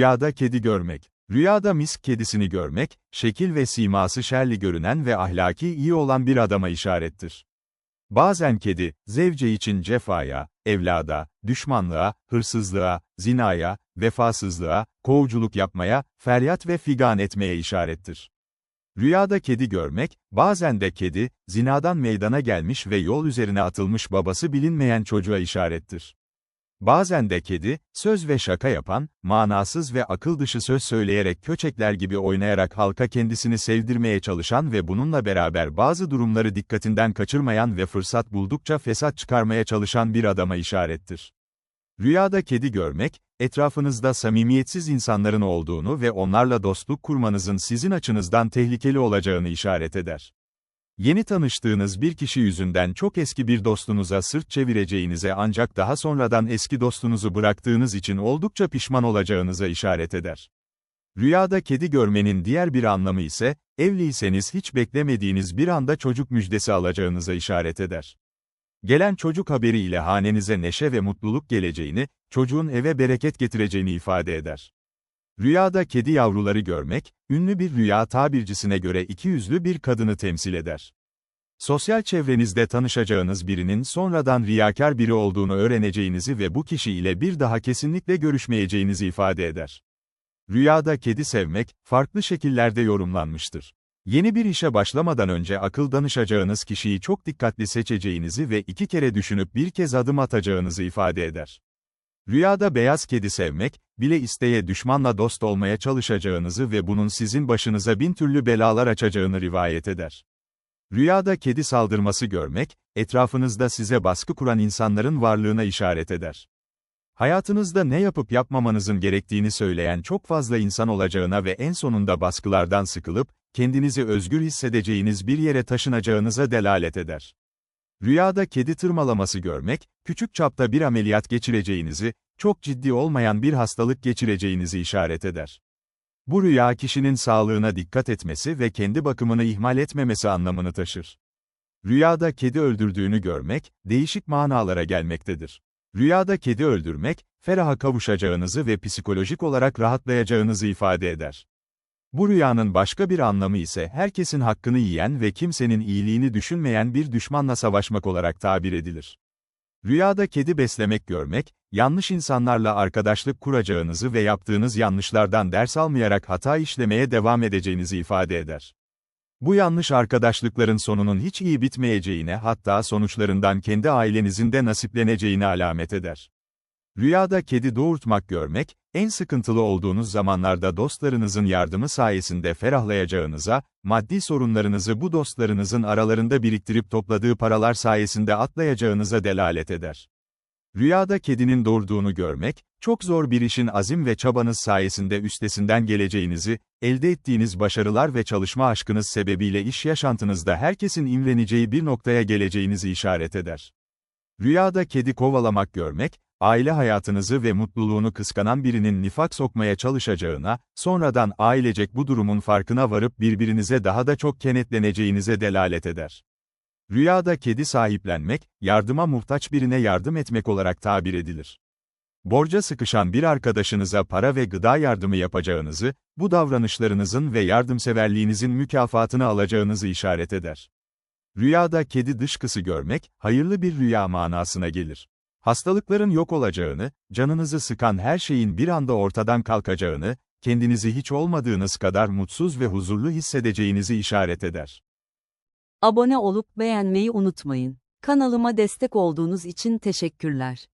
Rüyada kedi görmek. Rüyada misk kedisini görmek, şekil ve siması şerli görünen ve ahlaki iyi olan bir adama işarettir. Bazen kedi, zevce için cefaya, evlada, düşmanlığa, hırsızlığa, zinaya, vefasızlığa, kovuculuk yapmaya, feryat ve figan etmeye işarettir. Rüyada kedi görmek, bazen de kedi, zinadan meydana gelmiş ve yol üzerine atılmış babası bilinmeyen çocuğa işarettir. Bazen de kedi, söz ve şaka yapan, manasız ve akıl dışı söz söyleyerek köçekler gibi oynayarak halka kendisini sevdirmeye çalışan ve bununla beraber bazı durumları dikkatinden kaçırmayan ve fırsat buldukça fesat çıkarmaya çalışan bir adama işarettir. Rüyada kedi görmek, etrafınızda samimiyetsiz insanların olduğunu ve onlarla dostluk kurmanızın sizin açınızdan tehlikeli olacağını işaret eder. Yeni tanıştığınız bir kişi yüzünden çok eski bir dostunuza sırt çevireceğinize ancak daha sonradan eski dostunuzu bıraktığınız için oldukça pişman olacağınıza işaret eder. Rüyada kedi görmenin diğer bir anlamı ise, evliyseniz hiç beklemediğiniz bir anda çocuk müjdesi alacağınıza işaret eder. Gelen çocuk haberi ile hanenize neşe ve mutluluk geleceğini, çocuğun eve bereket getireceğini ifade eder. Rüyada kedi yavruları görmek, ünlü bir rüya tabircisine göre iki yüzlü bir kadını temsil eder. Sosyal çevrenizde tanışacağınız birinin sonradan riyakar biri olduğunu öğreneceğinizi ve bu kişi ile bir daha kesinlikle görüşmeyeceğinizi ifade eder. Rüyada kedi sevmek, farklı şekillerde yorumlanmıştır. Yeni bir işe başlamadan önce akıl danışacağınız kişiyi çok dikkatli seçeceğinizi ve iki kere düşünüp bir kez adım atacağınızı ifade eder. Rüyada beyaz kedi sevmek, bile isteye düşmanla dost olmaya çalışacağınızı ve bunun sizin başınıza bin türlü belalar açacağını rivayet eder. Rüyada kedi saldırması görmek, etrafınızda size baskı kuran insanların varlığına işaret eder. Hayatınızda ne yapıp yapmamanızın gerektiğini söyleyen çok fazla insan olacağına ve en sonunda baskılardan sıkılıp, kendinizi özgür hissedeceğiniz bir yere taşınacağınıza delalet eder. Rüyada kedi tırmalaması görmek, küçük çapta bir ameliyat geçireceğinizi, çok ciddi olmayan bir hastalık geçireceğinizi işaret eder. Bu rüya kişinin sağlığına dikkat etmesi ve kendi bakımını ihmal etmemesi anlamını taşır. Rüyada kedi öldürdüğünü görmek, değişik manalara gelmektedir. Rüyada kedi öldürmek, feraha kavuşacağınızı ve psikolojik olarak rahatlayacağınızı ifade eder. Bu rüyanın başka bir anlamı ise herkesin hakkını yiyen ve kimsenin iyiliğini düşünmeyen bir düşmanla savaşmak olarak tabir edilir. Rüyada kedi beslemek görmek, yanlış insanlarla arkadaşlık kuracağınızı ve yaptığınız yanlışlardan ders almayarak hata işlemeye devam edeceğinizi ifade eder. Bu yanlış arkadaşlıkların sonunun hiç iyi bitmeyeceğine hatta sonuçlarından kendi ailenizin de nasipleneceğine alamet eder. Rüyada kedi doğurtmak görmek, en sıkıntılı olduğunuz zamanlarda dostlarınızın yardımı sayesinde ferahlayacağınıza, maddi sorunlarınızı bu dostlarınızın aralarında biriktirip topladığı paralar sayesinde atlayacağınıza delalet eder. Rüyada kedinin doğurduğunu görmek, çok zor bir işin azim ve çabanız sayesinde üstesinden geleceğinizi, elde ettiğiniz başarılar ve çalışma aşkınız sebebiyle iş yaşantınızda herkesin imreneceği bir noktaya geleceğinizi işaret eder. Rüyada kedi kovalamak görmek, aile hayatınızı ve mutluluğunu kıskanan birinin nifak sokmaya çalışacağına, sonradan ailecek bu durumun farkına varıp birbirinize daha da çok kenetleneceğinize delalet eder. Rüyada kedi sahiplenmek, yardıma muhtaç birine yardım etmek olarak tabir edilir. Borca sıkışan bir arkadaşınıza para ve gıda yardımı yapacağınızı, bu davranışlarınızın ve yardımseverliğinizin mükafatını alacağınızı işaret eder. Rüyada kedi dışkısı görmek, hayırlı bir rüya manasına gelir. Hastalıkların yok olacağını, canınızı sıkan her şeyin bir anda ortadan kalkacağını, kendinizi hiç olmadığınız kadar mutsuz ve huzurlu hissedeceğinizi işaret eder. Abone olup beğenmeyi unutmayın. Kanalıma destek olduğunuz için teşekkürler.